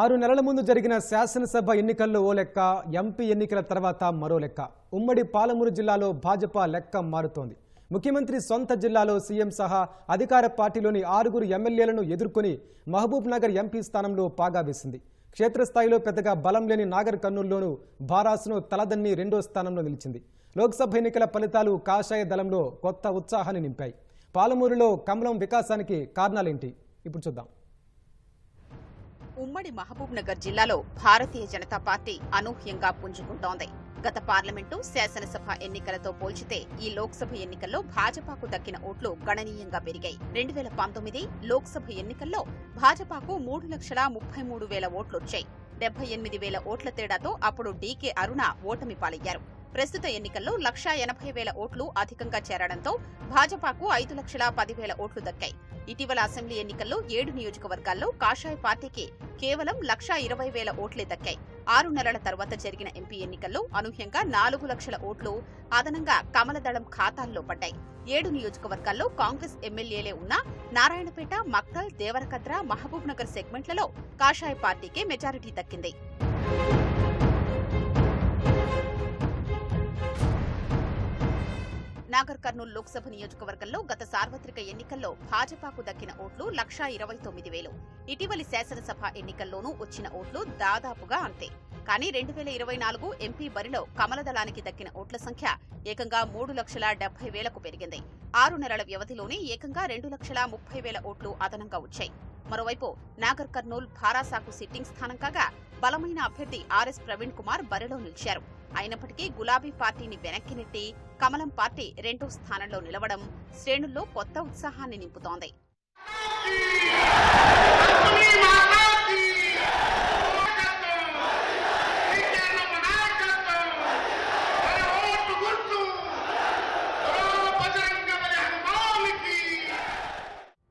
ఆరు నెలల ముందు జరిగిన శాసనసభ ఎన్నికల్లో ఓ లెక్క ఎంపీ ఎన్నికల తర్వాత మరో లెక్క. ఉమ్మడి పాలమూరు జిల్లాలో భాజపా లెక్క మారుతోంది. ముఖ్యమంత్రి సొంత జిల్లాలో సీఎం సహా అధికార పార్టీలోని ఆరుగురు ఎమ్మెల్యేలను ఎదుర్కొని మహబూబ్ నగర్ ఎంపీ స్థానంలో పాగా వేసింది. క్షేత్రస్థాయిలో పెద్దగా బలం లేని నాగర్ కర్నూలులోనూ భారాసును తలదన్ని రెండో స్థానంలో నిలిచింది. లోక్సభ ఎన్నికల ఫలితాలు కాషాయ దళంలో కొత్త ఉత్సాహాన్ని నింపాయి. పాలమూరులో కమలం వికాసానికి కారణాలేంటి? ఇప్పుడు చూద్దాం. ఉమ్మడి మహబూబ్ నగర్ జిల్లాలో భారతీయ జనతా పార్టీ అనూహ్యంగా పుంజుకుంటోంది. గత పార్లమెంటు శాసనసభ ఎన్నికలతో పోల్చితే ఈ లోక్సభ ఎన్నికల్లో భాజపాకు దక్కిన ఓట్లు గణనీయంగా పెరిగాయి. రెండు వేల పంతొమ్మిది లోక్సభ ఎన్నికల్లో భాజపాకు మూడు లక్షల ముప్పై మూడు వేల ఓట్లొచ్చాయి. డెబ్బై ఎనిమిది వేల ఓట్ల తేడాతో అప్పుడు డీకే అరుణ ఓటమి పాలయ్యారు. ప్రస్తుత ఎన్నికల్లో లక్షా ఎనభై వేల ఓట్లు అధికంగా చేరడంతో భాజపాకు ఐదు లక్షల పదివేల ఓట్లు దక్కాయి. ఇటీవల అసెంబ్లీ ఎన్నికల్లో ఏడు నియోజకవర్గాల్లో కాషాయ పార్టీకి కేవలం లక్షా ఇరవై వేల ఓట్లే దక్కాయి. ఆరు నెలల తర్వాత జరిగిన ఎంపీ ఎన్నికల్లో అనూహ్యంగా నాలుగు లక్షల ఓట్లు అదనంగా కమలదళం ఖాతాల్లో పడ్డాయి. ఏడు నియోజకవర్గాల్లో కాంగ్రెస్ ఎమ్మెల్యేలే ఉన్నా నారాయణపేట మక్తల్ దేవరకద్ర మహబూబ్ నగర్ సెగ్మెంట్లలో కాషాయ పార్టీకే మెజారిటీ దక్కింది. నాగర్ కర్నూలు లోక్సభ నియోజకవర్గంలో గత సార్వత్రిక ఎన్నికల్లో భాజపాకు దక్కిన ఓట్లు లక్షా ఇరవై తొమ్మిది వేలు. ఇటీవలి శాసనసభ ఎన్నికల్లోనూ వచ్చిన ఓట్లు దాదాపుగా అంతే. కానీ రెండు వేల ఇరవై నాలుగు ఎంపీ బరిలో కమలదళానికి దక్కిన ఓట్ల సంఖ్య ఏకంగా మూడు లక్షల డెబ్బై వేలకు పెరిగింది. ఆరు నెలల వ్యవధిలోనే ఏకంగా రెండు లక్షల ముప్పై వేల ఓట్లు అదనంగా వచ్చాయి. మరోవైపు నాగర్ కర్నూల్ భారాసాకు సిట్టింగ్ స్థానం కాగా బలమైన అభ్యర్థి ఆర్ఎస్ ప్రవీణ్ కుమార్ బరిలో నిలిచారు. అయినప్పటికీ గులాబీ పార్టీని వెనక్కి నెట్టి కమలం పార్టీ రెండో స్థానంలో నిలవడం శ్రేణుల్లో కొత్త ఉత్సాహాన్ని నింపుతోంది.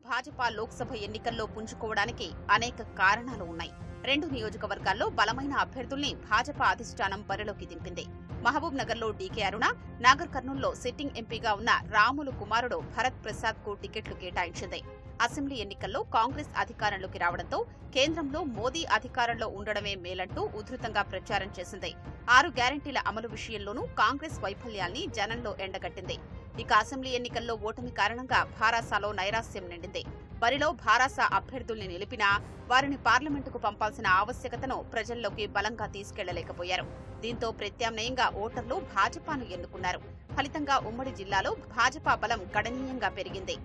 భాజపా లోక్సభ ఎన్నికల్లో పుంజుకోవడానికి అనేక కారణాలు ఉన్నాయి. రెండు నియోజకవర్గాల్లో బలమైన అభ్యర్థుల్ని భాజపా అధిష్టానం బరిలోకి దింపింది. మహబూబ్ నగర్లో డీకే అరుణ నాగర్ కర్నూల్లో సిట్టింగ్ ఎంపీగా ఉన్న రాములు కుమారుడు భరత్ ప్రసాద్కు టికెట్లు కేటాయించింది. అసెంబ్లీ ఎన్నికల్లో కాంగ్రెస్ అధికారంలోకి రావడంతో కేంద్రంలో మోదీ అధికారంలో ఉండడమే మేలంటూ ఉధృతంగా ప్రచారం చేసింది. ఆరు గ్యారంటీల అమలు విషయంలోనూ కాంగ్రెస్ వైఫల్యాల్ని జనంలో ఎండగట్టింది. ఇక అసెంబ్లీ ఎన్నికల్లో ఓటమి కారణంగా భారాసాలో నైరాస్యం నిండింది. బరిలో భారాస అభ్యర్థుల్ని నిలిపినా వారిని పార్లమెంటుకు పంపాల్సిన ఆవశ్యకతను ప్రజల్లోకి బలంగా తీసుకెళ్ళలేకపోయారు. దీంతో ప్రత్యామ్నాయంగా ఓటర్లు భాజపాను ఎన్నుకున్నారు. ఫలితంగా ఉమ్మడి జిల్లాలో భాజపా బలం గణనీయంగా పెరిగింది.